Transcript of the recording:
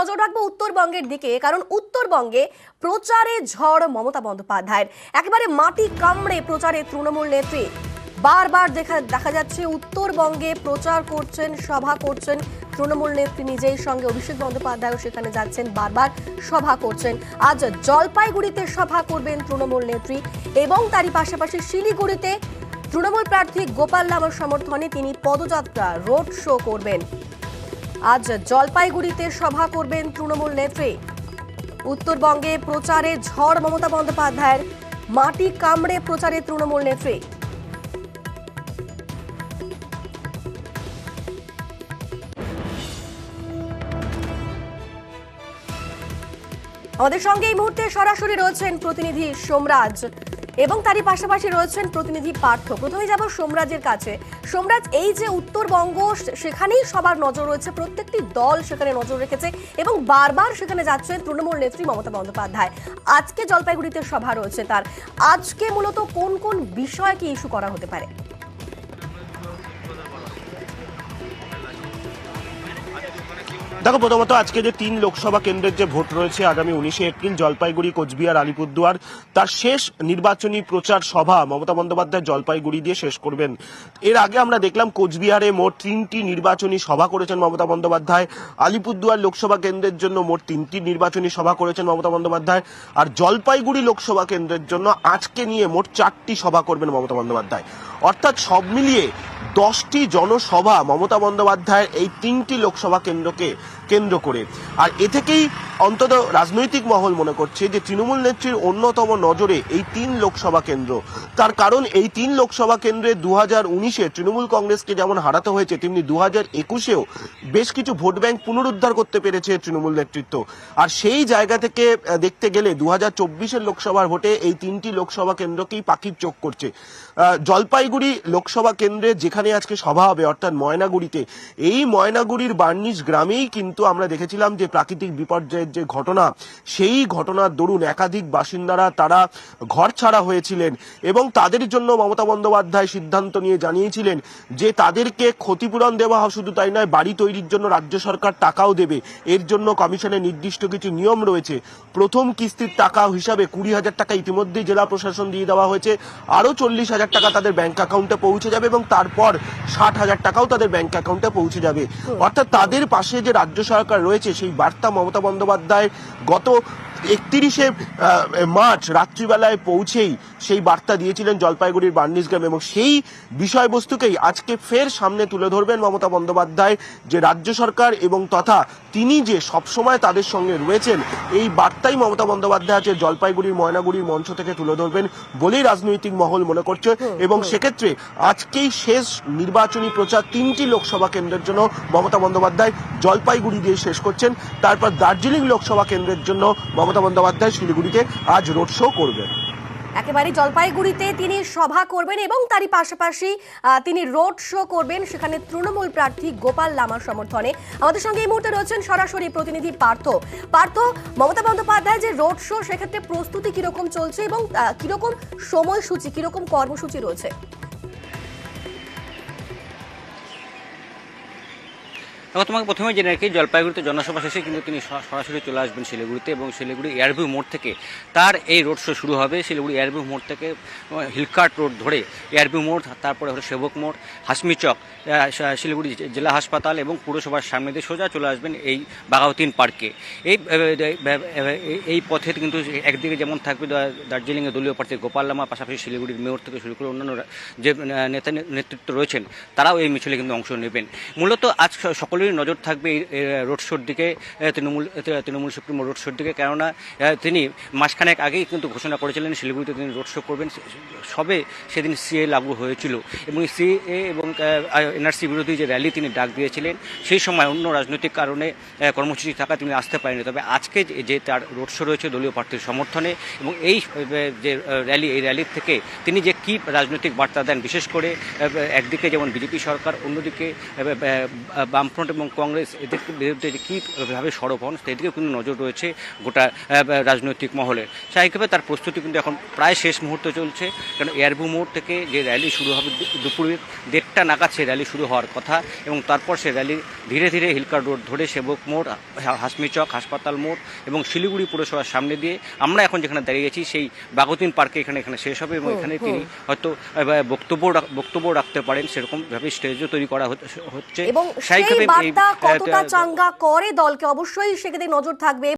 নজর রাখব উত্তরবঙ্গের দিকে, কারণ উত্তরবঙ্গে প্রচারে ঝড় মমতা বন্দ্যোপাধ্যায়ের। একেবারে মাটি কামড়ে প্রচারে তৃণমূল নেত্রী। বারবার দেখা দেখা যাচ্ছে উত্তরবঙ্গে প্রচার করছেন, সভা করছেন তৃণমূল নেত্রী নিজেই সঙ্গে। অভিষেক বন্দ্যোপাধ্যায়ও সেখানে যাচ্ছেন, বারবার সভা করছেন। আজ জলপাইগুড়িতে সভা করবেন তৃণমূল নেত্রী এবং তারই পাশাপাশি শিলিগুড়িতে তৃণমূল প্রার্থী গোপাল লামার সমর্থনে তিনি পদযাত্রা, রোড শো করবেন। আজ জলপাইগুড়িতে সভা করবেন তৃণমূল নেত্রী। উত্তরবঙ্গে প্রচারে ঝড় মমতা বন্দ্যোপাধ্যায়ের মাটি কামড়ে প্রচারে তৃণমূল নেত্রী। আমাদের সঙ্গে এই মুহূর্তে সরাসরি রয়েছেন প্রতিনিধি সোমরাজ। এবং তারই পাশাপাশি রয়েছেন প্রতিনিধি পার্থ। প্রথমে যাব সোমরাজের কাছে। সোমরাজ, এই যে উত্তরবঙ্গ, সেখানেই সবার নজর রয়েছে। প্রত্যেকটি দল সেখানে নজর রেখেছে এবং বারবার সেখানে যাচ্ছেন তৃণমূল নেত্রী মমতা বন্দ্যোপাধ্যায়। আজকে জলপাইগুড়িতে সভা রয়েছে তার। আজকে মূলত কোন কোন বিষয়কে ইস্যু করা হতে পারে? দেখো, প্রথমত আজকে যে তিন লোকসভা কেন্দ্রের যে ভোট রয়েছে আগামী উনিশে এপ্রিল, জলপাইগুড়ি, কোচবিহার, আলিপুরদুয়ার, তার শেষ নির্বাচনী প্রচার সভা মমতা বন্দ্যোপাধ্যায় জলপাইগুড়ি দিয়ে শেষ করবেন। এর আগে আমরা দেখলাম কোচবিহারে মোট তিনটি নির্বাচনী সভা করেছেন মমতা বন্দ্যোপাধ্যায়, আলিপুরদুয়ার লোকসভা কেন্দ্রের জন্য মোট তিনটি নির্বাচনী সভা করেছেন মমতা বন্দ্যোপাধ্যায়, আর জলপাইগুড়ি লোকসভা কেন্দ্রের জন্য আজকে নিয়ে মোট চারটি সভা করবেন মমতা বন্দ্যোপাধ্যায়। অর্থাৎ সব মিলিয়ে দশটি জনসভা মমতা বন্দ্যোপাধ্যায়ের এই তিনটি লোকসভা কেন্দ্রকে কেন্দ্র করে। আর এ থেকেই অন্তত রাজনৈতিক মহল মনে করছে যে তৃণমূল নেত্রীর অন্যতম নজরে এই তিন লোকসভা কেন্দ্র। তার কারণ এই তিন লোকসভা কেন্দ্রে দু হাজার উনিশে তৃণমূল কংগ্রেসকে যেমন হারাতে হয়েছে, তেমনি দু হাজার একুশেও বেশ কিছু ভোট ব্যাংক পুনরুদ্ধার করতে পেরেছে তৃণমূল নেতৃত্ব। আর সেই জায়গা থেকে দেখতে গেলে দু হাজার চব্বিশের লোকসভার ভোটে এই তিনটি লোকসভা কেন্দ্রকেই পাখির চোখ করছে। জলপাইগুড়ি লোকসভা কেন্দ্রে যেখানে আজকে সভা হবে, অর্থাৎ ময়নাগুড়িতে, এই ময়নাগুড়ির বার্নিশ গ্রামেই কিন্তু আমরা দেখেছিলাম যে প্রাকৃতিক বিপর্যয়ের যে ঘটনা, সেই ঘটনার দরুন একাধিক বাসিন্দারা তারা ঘর ছাড়া হয়েছিলেন এবং তাদের জন্য মমতা বন্দ্যোপাধ্যায় সিদ্ধান্ত নিয়ে জানিয়েছিলেন যে তাদেরকে ক্ষতিপূরণ দেওয়া হয়, শুধু তাই নয়, বাড়ি তৈরির জন্য রাজ্য সরকার টাকাও দেবে। এর জন্য কমিশনের নির্দিষ্ট কিছু নিয়ম রয়েছে। প্রথম কিস্তির টাকা হিসাবে কুড়ি হাজার টাকা ইতিমধ্যেই জেলা প্রশাসন দিয়ে দেওয়া হয়েছে। আরও চল্লিশ হাজার টাকা তাদের ব্যাংক অ্যাকাউন্টে পৌঁছে যাবে এবং তারপর ষাট হাজার টাকাও তাদের ব্যাংক অ্যাকাউন্টে পৌঁছে যাবে। অর্থাৎ তাদের পাশে যে রাজ্য সরকার রয়েছে, সেই বার্তা মমতা বন্দ্যোপাধ্যায় গত একত্রিশে মার্চ রাত্রিবেলায় পৌঁছেই সেই বার্তা দিয়েছিলেন জলপাইগুড়ির বার্নিশ গ্রাম এবং সেই বিষয়বস্তুকেই আজকে ফের সামনে তুলে ধরবেন মমতা বন্দ্যোপাধ্যায় যে রাজ্য সরকার এবং তথা তিনি যে সবসময় তাদের সঙ্গে রয়েছেন এই বার্তাই মমতা বন্দ্যোপাধ্যায় আছে জলপাইগুড়ির ময়নাগুড়ির মঞ্চ থেকে তুলে ধরবেন বলেই রাজনৈতিক মহল মনে করছে এবং সেক্ষেত্রে আজকেই শেষ নির্বাচনী প্রচার তিনটি লোকসভা কেন্দ্রের জন্য মমতা বন্দ্যোপাধ্যায় জলপাইগুড়ি দিয়ে শেষ করছেন তারপর দার্জিলিং লোকসভা কেন্দ্রের জন্য মমতা বন্দ্যোপাধ্যায় শিলিগুড়িতে আজ রোড শো করবেন। একেবারে জলপাইগুড়িতে তিনি সভা করবেন এবং তারই পাশাপাশি তিনি রোড শো করবেন সেখানে তৃণমূল প্রার্থী গোপাল লামার সমর্থনে। আমাদের সঙ্গে এই মুহূর্তে রয়েছেন সরাসরি প্রতিনিধি পার্থ। পার্থ, মমতা বন্দ্যোপাধ্যায় যে রোড শো সেক্ষেত্রে প্রস্তুতি কীরকম চলছে এবং কীরকম সময়সূচি, কীরকম কর্মসূচি রয়েছে? এবং তোমাকে প্রথমে জেনে রাখি জলপাইগুড়িতে জনসভা শেষে কিন্তু তিনি সরাসরি চলে আসবেন শিলিগুড়িতে এবং শিলিগুড়ি এয়ারভিউ মোড় থেকে তার এই রোড শো শুরু হবে। শিলিগুড়ি এয়ারভিউ মোড় থেকে আহ, হিলকার্ট রোড ধরে এয়ারভিউ মোড় তারপরে হলো সেবক মোড় হাসমি চক শিলিগুড়ি জেলা হাসপাতাল এবং পুরসভার সামনে দিয়ে সোজা চলে আসবেন এই বাঘাউতিন পার্কে। এই এই- পথে কিন্তু একদিকে যেমন থাকবে দার্জিলিংয়ে দলীয় প্রার্থী গোপাল লামা পাশাপাশি শিলিগুড়ির মেয়র থেকে শুরু করে অন্যান্য যে নেতা নেতৃত্ব রয়েছেন তারাও এই মিছিলে কিন্তু অংশ নেবেন। মূলত আজ স- সকলেরই নজর থাকবে এই রোড শোর দিকে তৃণমূল তৃণমূল সুপ্রিমো রোড শোর দিকে। কেননা তিনি মাসখানেক আগেই কিন্তু ঘোষণা করেছিলেন, শিলিগুড়িতে তিনি রোড শো করবেন। সবে সেদিন সিএ লাগু হয়েছিল। এবং সিএ এবং এনআরসি বিরোধী যে র্যালি তিনি ডাক দিয়েছিলেন, সেই সময় অন্য রাজনৈতিক কারণে কর্মসূচি থাকা তিনি আসতে পারেনি তবে আজকে যে- তার রোড শো রয়েছে, দলীয় প্রার্থীর সমর্থনে, এবং এই যে র্যালি এই র্যালির থেকে তিনি যে কি রাজনৈতিক বার্তা দেন, বিশেষ করে একদিকে যেমন বিজেপি সরকার, অন্যদিকে বামফ্রন্ট এবং কংগ্রেস এদের বিরুদ্ধে কীভাবে সরব হন সেদিকেও কিন্তু নজর রয়েছে গোটা রাজনৈতিক মহলের। স্বাভাবিকভাবে তার প্রস্তুতি কিন্তু এখন প্রায় শেষ মুহূর্তে চলছে কারণ এয়ারভু মোড় থেকে যে র্যালি শুরু হবে দুপুরে দেড়টা নাগাদ সে র্যালি শুরু হওয়ার কথা এবং তারপর সে র্যালি ধীরে ধীরে হিলকার রোড ধরে সেবক মোড় হাসমি চক হাসপাতাল মোড় এবং শিলিগুড়ি পুরসভার সামনে দিয়ে আমরা এখন যেখানে দাঁড়িয়ে দাঁড়িয়েছি সেই বাগতিন পার্কে এখানে এখানে শেষ হবে এবং এখানে তিনি হয়তো বক্তব্য বক্তব্য রাখতে পারেন। সেরকমভাবে স্টেজও তৈরি করা হচ্ছে- স্বাভাবিকভাবে বার্তা কতটা চাঙ্গা করে দলকে? অবশ্যই সেক্ষেত্রে নজর থাকবে।